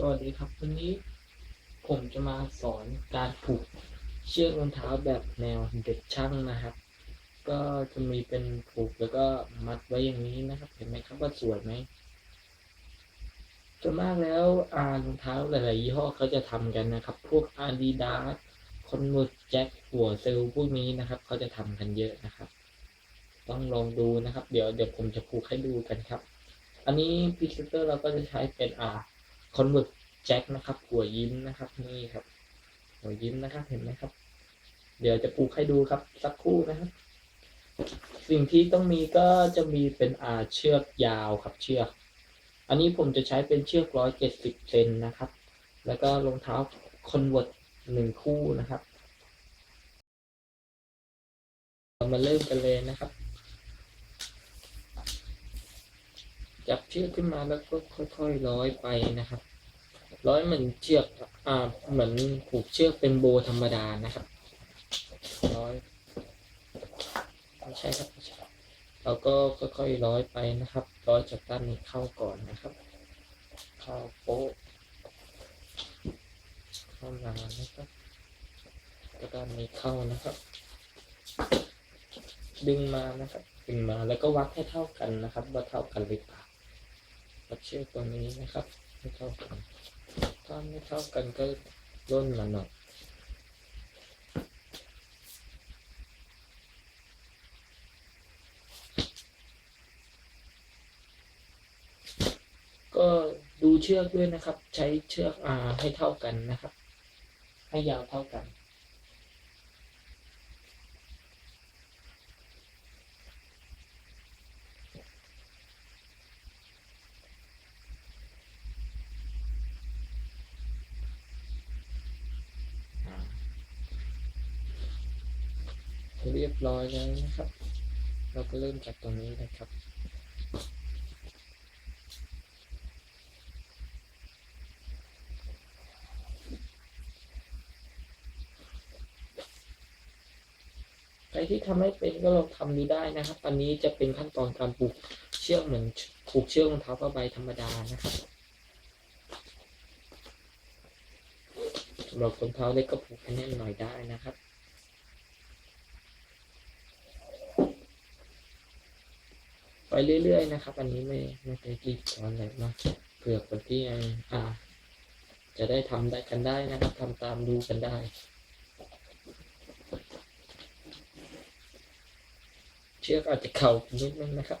สวัสดีครับ วันนี้ผมจะมาสอนการผูกเชือกรองเท้าแบบแนวเด็กช่างนะครับ ก็จะมีเป็นผูกแล้วก็มัดไว้อย่างนี้นะครับ เห็นไหมครับว่าสวยไหมส่วนมากแล้วอารองเท้าหลายๆยี่ห้อเขาจะทำกันนะครับ พวก Adidas Converse Jack หัวเซลพวกนี้นะครับเขาจะทำกันเยอะนะครับ ต้องลองดูนะครับ เดี๋ยวเดี๋ยวผมจะผูกให้ดูกันครับ อันนี้พรีเซเตอร์เราก็จะใช้เป็นอ่า คอนเวิร์ตแจ็คนะครับหัวยิ้มนะครับนี่ครับ หัวยิ้มนะครับเห็นไหมครับ เดี๋ยวจะปลูกให้ดูครับสักครู่นะครับ สิ่งที่ต้องมีก็จะมีเป็นอาเชือกยาวครับเชือก อันนี้ผมจะใช้เป็นเชือกร้อยเจ็ดสิบเซนนะครับ แล้วก็รองเท้าคอนเวิร์ตหนึ่งคู่นะครับเรามาเริ่มกันเลยนะครับ จับเชือกขึ้นมาแล้วก็ค่อยๆร้อยไปนะครับ ร้อยเหมือนเชือกอ่าเหมือนผูกเชือกเป็นโบธรรมดานะครับร้อยไม่ใช่ครับเราก็ค่อยๆร้อยไปนะครับ ร้อยจากด้านนี้เข้าก่อนนะครับ เข้าโป๊ะเข้ามานะครับแล้วด้านนี้เข้านะครับ ดึงมานะครับดึงมาแล้วก็วัดให้เท่ากันนะครับ ว่าเท่ากันหรือเปล่า วัดเชือกตรงนี้นะครับ ไม่เท่ากัน ถ้าไม่เท่ากันก็ร่นมาหน่อยก็ดูเชือกด้วยนะครับ ใช้เชือกอ่าให้เท่ากันนะครับ ให้ยาวเท่ากัน เรียบร้อยแล้วนะครับ เราก็เริ่มจากตรงนี้นะครับใครที่ทำไม่เป็นก็ลองทำดูได้นะครับ อันนี้จะเป็นขั้นตอนการปลูกเชือกเหมือนปลูกเชือกรองเท้าผ้าใบธรรมดานะครับสำหรับรองเท้าเล็กก็ผูกให้แน่นหน่อยได้นะครับ ไป เรื่อยๆนะครับ อันนี้ไม่ไม่ได้รีบร้อนอะไรมากเผื่อคนที่อ่า จะได้ทำได้กันได้นะครับทำตามดูกันได้เชือกอาจจะเข่านิดนึงนะครับ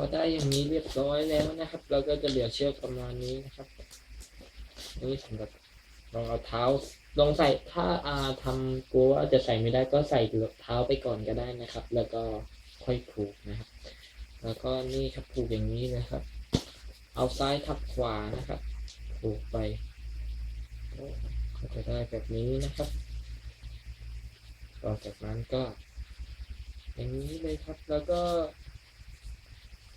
อได้อย่างนี้เรียบร้อยแล้วนะครับ เราก็จะเหลือเชือกประมาณนี้นะครับ นี่สำหรับลองเอาเท้าลองใส่ถ้าอาทำกลัวว่าจะใส่ไม่ได้ก็ใส่เท้าไปก่อนก็ได้นะครับ แล้วก็ค่อยผูกนะครับ แล้วก็นี่ครับผูกอย่างนี้นะครับ เอาซ้ายทับขวานะครับผูกไปก็จะได้แบบนี้นะครับ ต่อจากนั้นก็ อย่างนี้เลยครับแล้วก็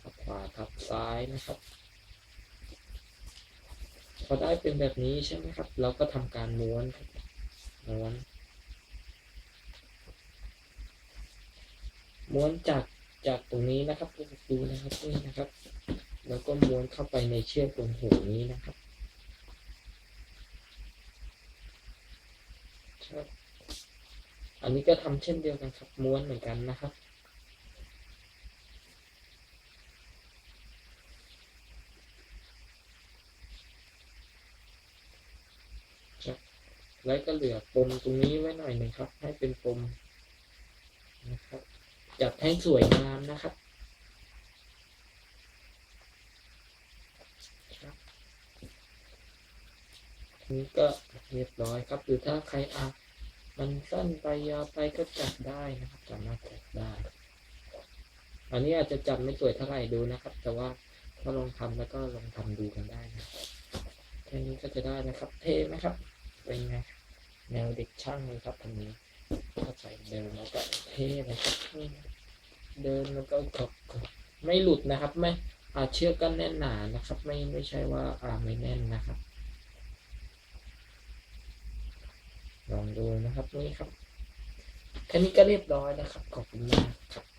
ทับขวาทับซ้ายนะครับ พอได้เป็นแบบนี้ใช่ไหมครับ เราก็ทำการม้วนครับม้วนม้วนจากจากตรงนี้นะครับดูนะครับนี่นะครับ แล้วก็ม้วนเข้าไปในเชือกตรงหูนี้นะครับครับ อันนี้ก็ทำเช่นเดียวกันครับม้วนเหมือนกันนะครับ แล้วก็เหลือปมตรงนี้ไว้หน่อยหนึ่งครับ ให้เป็นปมนะครับ จับให้สวยงามนะครับนี้ก็เรียบร้อยครับ หรือถ้าใครอะมันสั้นไปยาวไปก็จับได้นะครับ สามารถจัดได้ อันนี้อาจจะจับไม่สวยเท่าไหร่ดูนะครับ แต่ว่าก็ลองทำแล้วก็ลองทำดูกันได้นะแค่นี้ก็จะได้นะครับ เทไหมครับ เป็นไงแนวเด็กช่างเลยครับอันนี้ถ้าใส่เดินแล้วก็เท่นะครับเดินแล้วก็กบกบไม่หลุดนะครับไม่อาเชือกก็แน่นหนานะครับ ไม่ไม่ใช่ว่าอ่าไม่แน่นนะครับ ลองดูนะครับนี่ครับแค่นี้ก็เรียบร้อยนะครับขอบคุณมากครับ